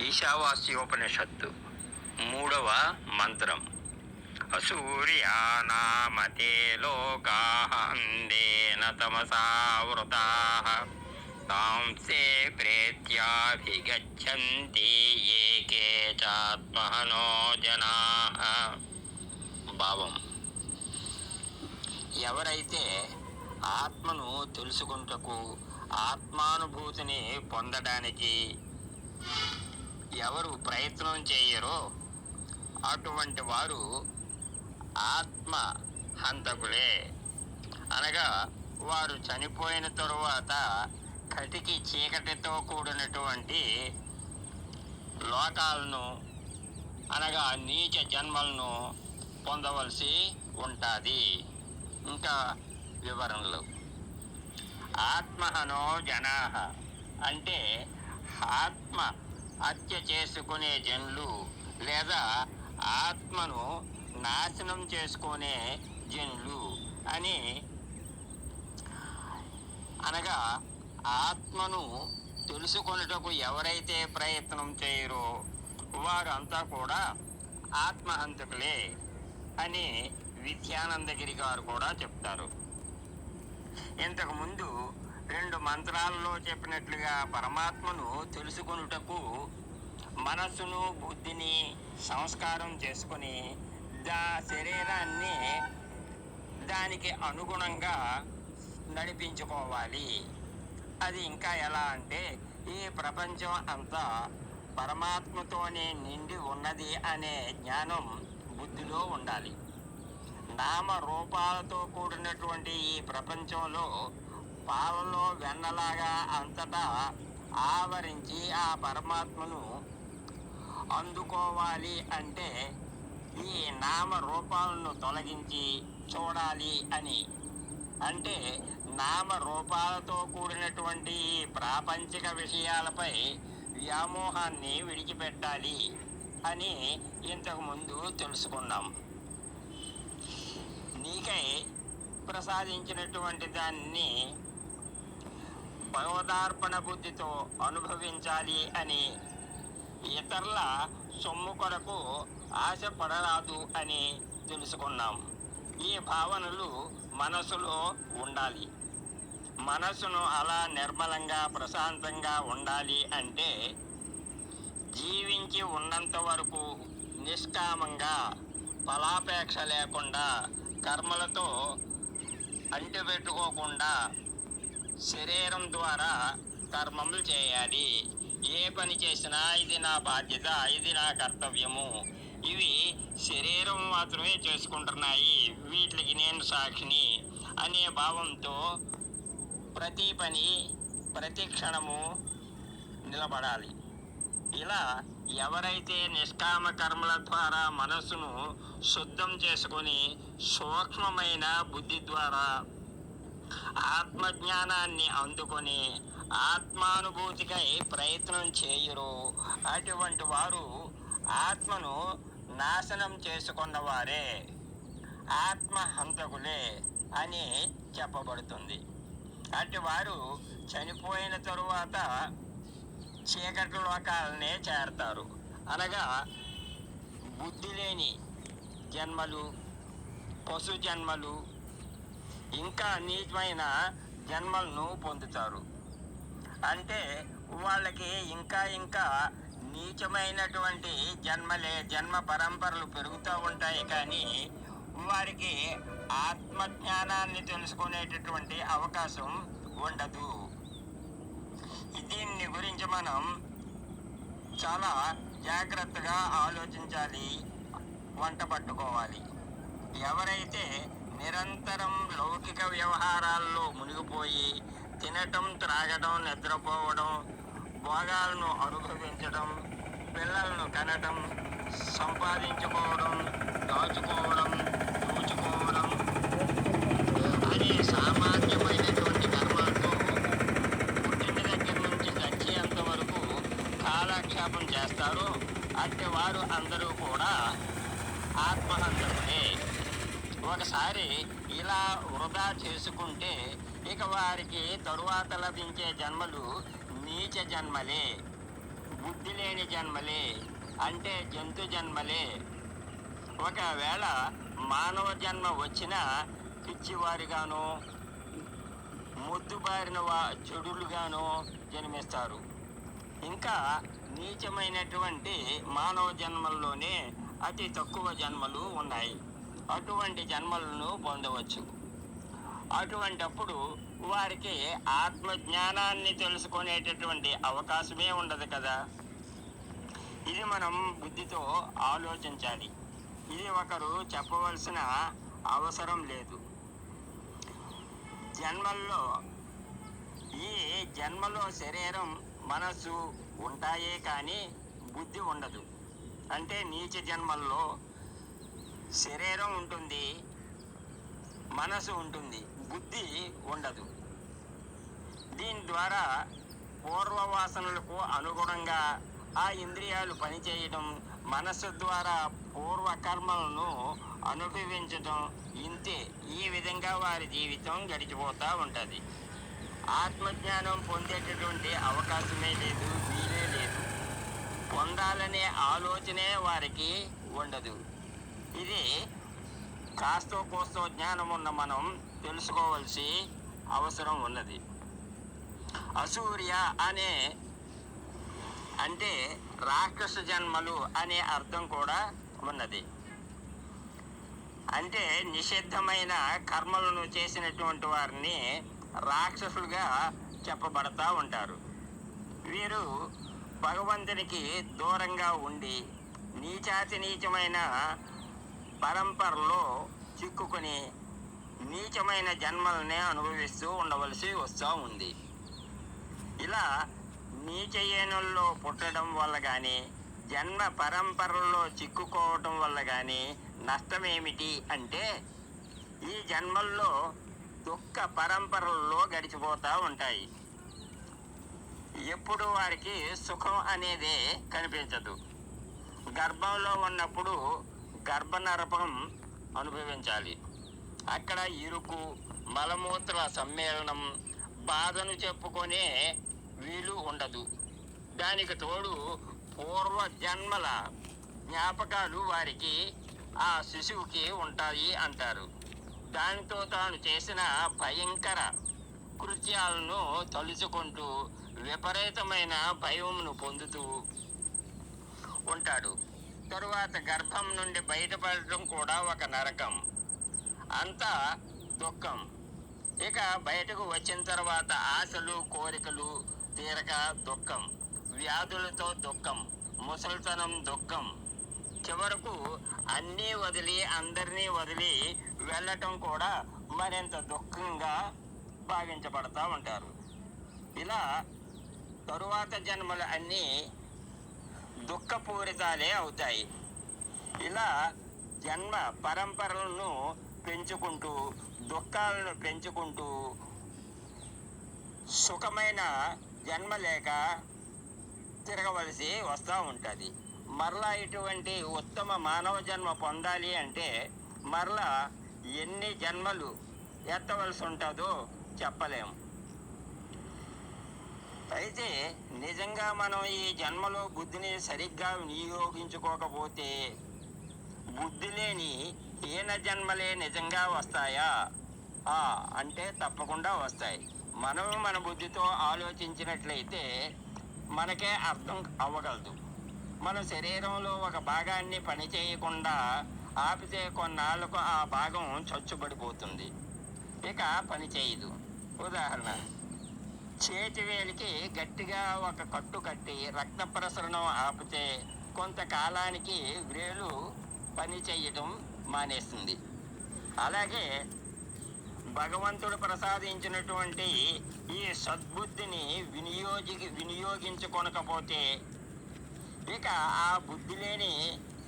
ఈశావాస్యోపనిషత్తు. మూడవ మంత్రం. అసూర్యానామతే లోకాహందేన తమసావృతా. తాంసే ప్రేత్యాభిగచ్చంతి ఏకే చాత్మహనో జనా. భావం. ఎవరైతే ఆత్మను తెలుసుకుంటకు ఆత్మానుభూతిని పొందడానికి ఎవరు ప్రయత్నం చేయరో అటువంటి వారు ఆత్మ హంతకులే అనగా వారు చనిపోయిన తరువాత కటికి చీకటితో కూడినటువంటి లోకాలను అనగా నీచ జన్మలను పొందవలసి ఉంటుంది. ఇంకా వివరణలు. ఆత్మహనో జనా అంటే ఆత్మ హత్య చేసుకునే జనులు లేదా ఆత్మను నాశనం చేసుకునే జన్లు అని అనగా ఆత్మను తెలుసుకొనుటకు ఎవరైతే ప్రయత్నం చేయరో వారంతా కూడా ఆత్మహంతకులే అని విద్యానందగిరి గారు కూడా చెప్తారు. ఇంతకుముందు రెండు మంత్రాలలో చెప్పినట్లుగా పరమాత్మను తెలుసుకొనుటకు మనస్సును బుద్ధిని సంస్కారం చేసుకొని దా శరీరాన్ని దానికి అనుగుణంగా నడిపించుకోవాలి. అది ఇంకా ఎలా అంటే ఈ ప్రపంచం అంతా పరమాత్మతోనే నిండి ఉన్నది అనే జ్ఞానం బుద్ధిలో ఉండాలి. నామ రూపాలతో కూడినటువంటి ఈ ప్రపంచంలో పాలలో వెన్నలాగా అంతటా ఆవరించి ఆ పరమాత్మను అందుకోవాలి అంటే ఈ నామ రూపాలను తొలగించి చూడాలి అని. అంటే నామ రూపాలతో కూడినటువంటి ఈ ప్రాపంచిక విషయాలపై వ్యామోహాన్ని విడిచిపెట్టాలి అని ఇంతకుముందు తెలుసుకున్నాం. నీకై ప్రసాదించినటువంటి దాన్ని భగవదార్పణ బుద్ధితో అనుభవించాలి అని ఇతరుల సొమ్ము కొరకు ఆశపడరాదు అని తెలుసుకున్నాం. ఈ భావనలు మనసులో ఉండాలి. మనసును అలా నిర్మలంగా ప్రశాంతంగా ఉండాలి అంటే జీవించి ఉన్నంత వరకు నిష్కామంగా ఫలాపేక్ష లేకుండా కర్మలతో అంటిపెట్టుకోకుండా శరీరం ద్వారా కర్మములు చేయాలి. ఏ పని చేసినా ఇది నా బాధ్యత ఇది నా కర్తవ్యము. ఇవి శరీరం మాత్రమే చేసుకుంటున్నాయి. వీటికి నేను సాక్షిని అనే భావంతో ప్రతి పని ప్రతి క్షణము నిలబడాలి. ఇలా ఎవరైతే నిష్కామ కర్మల ద్వారా మనస్సును శుద్ధం చేసుకొని సూక్ష్మమైన బుద్ధి ద్వారా ఆత్మజ్ఞానాన్ని అందుకొని ఆత్మానుభూతికై ప్రయత్నం చేయురు అటువంటి వారు ఆత్మను నాశనం చేసుకున్న వారే ఆత్మ హంతకులే అని చెప్పబడుతుంది. అటు వారు చనిపోయిన తరువాత చీకటి లోకాలనే చేరతారు. అనగా బుద్ధి లేని జన్మలు పశు జన్మలు ఇంకా నీచమైన జన్మలను పొందుతారు. అంటే వాళ్ళకి ఇంకా ఇంకా నీచమైనటువంటి జన్మలే జన్మ పరంపరలు పెరుగుతూ ఉంటాయి కానీ వారికి ఆత్మజ్ఞానాన్ని తెలుసుకునేటటువంటి అవకాశం ఉండదు. దీన్ని గురించి మనం చాలా జాగ్రత్తగా ఆలోచించాలి వంట పట్టుకోవాలి. ఎవరైతే నిరంతరం లౌకిక వ్యవహారాల్లో మునిగిపోయి తినటం త్రాగటం నిద్రపోవడం భోగాలను అనుభవించడం పిల్లలను కనటం సంపాదించుకోవడం దాచుకోవడం దోచుకోవడం అనే సామాన్యమైనటువంటి కర్మలతో పుట్టిన దగ్గర నుంచి చచ్చేంత వరకు కాలక్షేపం చేస్తారో. అట్టి వారు అందరూ కూడా ఆత్మహంతకులే. ఒకసారి ఇలా వృధా చేసుకుంటే ఇక వారికి తరువాత లభించే జన్మలు నీచ జన్మలే బుద్ధి లేని జన్మలే అంటే జంతు జన్మలే. ఒకవేళ మానవ జన్మ వచ్చిన పిచ్చివారిగాను మొద్దుబారిన వా చెడులుగాను జన్మిస్తారు. ఇంకా నీచమైనటువంటి మానవ జన్మల్లోనే అతి తక్కువ జన్మలు ఉన్నాయి. అటువంటి జన్మలను పొందవచ్చు. అటువంటప్పుడు వారికి ఆత్మజ్ఞానాన్ని తెలుసుకునేటటువంటి అవకాశమే ఉండదు కదా. ఇది మనం బుద్ధితో ఆలోచించాలి. ఇది ఒకరు చెప్పవలసిన అవసరం లేదు. జన్మల్లో ఈ జన్మలో శరీరం మనస్సు ఉంటాయే కానీ బుద్ధి ఉండదు. అంటే నీచ జన్మల్లో శరీరం ఉంటుంది మనసు ఉంటుంది బుద్ధి ఉండదు. దీని ద్వారా పూర్వ వాసనలకు అనుగుణంగా ఆ ఇంద్రియాలు పనిచేయడం మనస్సు ద్వారా పూర్వ కర్మలను అనుభవించడం ఇంతే. ఈ విధంగా వారి జీవితం గడిచిపోతూ ఉంటుంది. ఆత్మజ్ఞానం పొందేటటువంటి అవకాశమే లేదు వీలే లేదు. పొందాలనే ఆలోచనే వారికి ఉండదు. ఇది కాస్తో కోస్తో జ్ఞానం ఉన్న మనం తెలుసుకోవాల్సి అవసరం ఉన్నది. అసూర్య అనే అంటే రాక్షస జన్మలు అనే అర్థం కూడా ఉన్నది. అంటే నిషిద్ధమైన కర్మలను చేసినటువంటి వారిని రాక్షసులుగా చెప్పబడతా ఉంటారు. వీరు భగవంతునికి దూరంగా ఉండి నీచాతి నీచమైన పరంపరలో చిక్కుకుని నీచమైన జన్మలనే అనుభవిస్తూ ఉండవలసి వస్తూ ఉంది. ఇలా నీచయేనుల్లో పుట్టడం వల్ల కానీ జన్మ పరంపరలో చిక్కుకోవటం వల్ల కానీ నష్టమేమిటి అంటే ఈ జన్మల్లో దుఃఖ పరంపరల్లో గడిచిపోతూ ఉంటాయి. ఎప్పుడు వారికి సుఖం అనేది కనిపించదు. గర్భంలో ఉన్నప్పుడు గర్భనరపం అనుభవించాలి. అక్కడ ఇరుకు మలమూత్ర సమ్మేళనం బాధను చెప్పుకొనే వీలు ఉండదు. దానికి తోడు పూర్వ జన్మల జ్ఞాపకాలు వారికి ఆ శిశువుకి ఉంటాయి అంటారు. దానితో తాను చేసిన భయంకర కృత్యాలను తలుచుకుంటూ విపరీతమైన భయమును పొందుతూ ఉంటాడు. తరువాత గర్భం నుండి బయటపడటం కూడా ఒక నరకం. అంతా దుఃఖం. ఇక బయటకు వచ్చిన తర్వాత ఆశలు కోరికలు తీరక దుఃఖం. వ్యాధులతో దుఃఖం. ముసలితనం దుఃఖం. చివరకు అన్నీ వదిలి అందరినీ వదిలి వెళ్ళటం కూడా మరింత దుఃఖంగా భావించబడతా ఉంటారు. ఇలా తరువాత జన్మలు అన్నీ దుఃఖపూరితాలే అవుతాయి. ఇలా జన్మ పరంపరలను పెంచుకుంటూ దుఃఖాలను పెంచుకుంటూ సుఖమైన జన్మ లేక తిరగవలసి వస్తూ ఉంటుంది. మరలా ఇటువంటి ఉత్తమ మానవ జన్మ పొందాలి అంటే మరలా ఎన్ని జన్మలు ఎత్తవలసి ఉంటుందో చెప్పలేము అయితే నిజంగా మనం ఈ జన్మలో బుద్ధిని సరిగ్గా వినియోగించుకోకపోతే బుద్ధి లేని హీన జన్మలే నిజంగా వస్తాయా? ఆ, అంటే తప్పకుండా వస్తాయి. మనం మన బుద్ధితో ఆలోచించినట్లయితే మనకే అర్థం అవ్వగలదు. మన శరీరంలో ఒక భాగాన్ని పని చేయకుండా ఆపితే కొన్నాళ్ళకు ఆ భాగం చచ్చుబడిపోతుంది. ఇక పని చేయదు. ఉదాహరణ చేతి వేలికి గట్టిగా ఒక కట్టు కట్టి రక్త ప్రసరణం ఆపితే కొంతకాలానికి వ్రేలు పని చేయడం మానేస్తుంది. అలాగే భగవంతుడు ప్రసాదించినటువంటి ఈ సద్బుద్ధిని వినియోగి వినియోగించుకొనకపోతే ఇక ఆ బుద్ధి లేని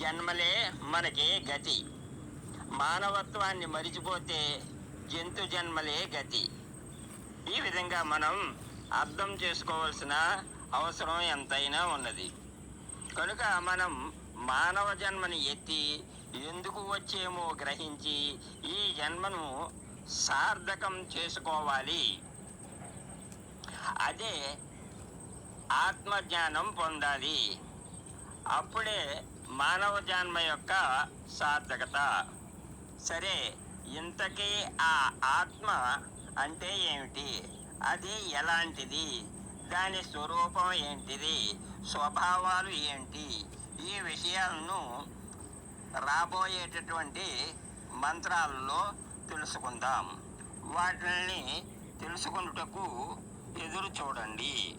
జన్మలే మనకి గతి. మానవత్వాన్ని మరిచిపోతే జంతు జన్మలే గతి. ఈ విధంగా మనం అర్థం చేసుకోవాల్సిన అవసరం ఎంతైనా ఉన్నది. కనుక మనం మానవ జన్మని ఎత్తి ఎందుకు వచ్చేమో గ్రహించి ఈ జన్మను సార్థకం చేసుకోవాలి. అదే ఆత్మజ్ఞానం పొందాలి. అప్పుడే మానవ జన్మ యొక్క సార్థకత. సరే ఇంతకీ ఆ ఆత్మ అంటే ఏమిటి? అది ఎలాంటిది? దాని స్వరూపం ఏంటిది? స్వభావాలు ఏంటి? ఈ విషయాలను రాబోయేటటువంటి మంత్రాలలో తెలుసుకుందాం. వాటిని తెలుసుకున్నటకు ఎదురు చూడండి.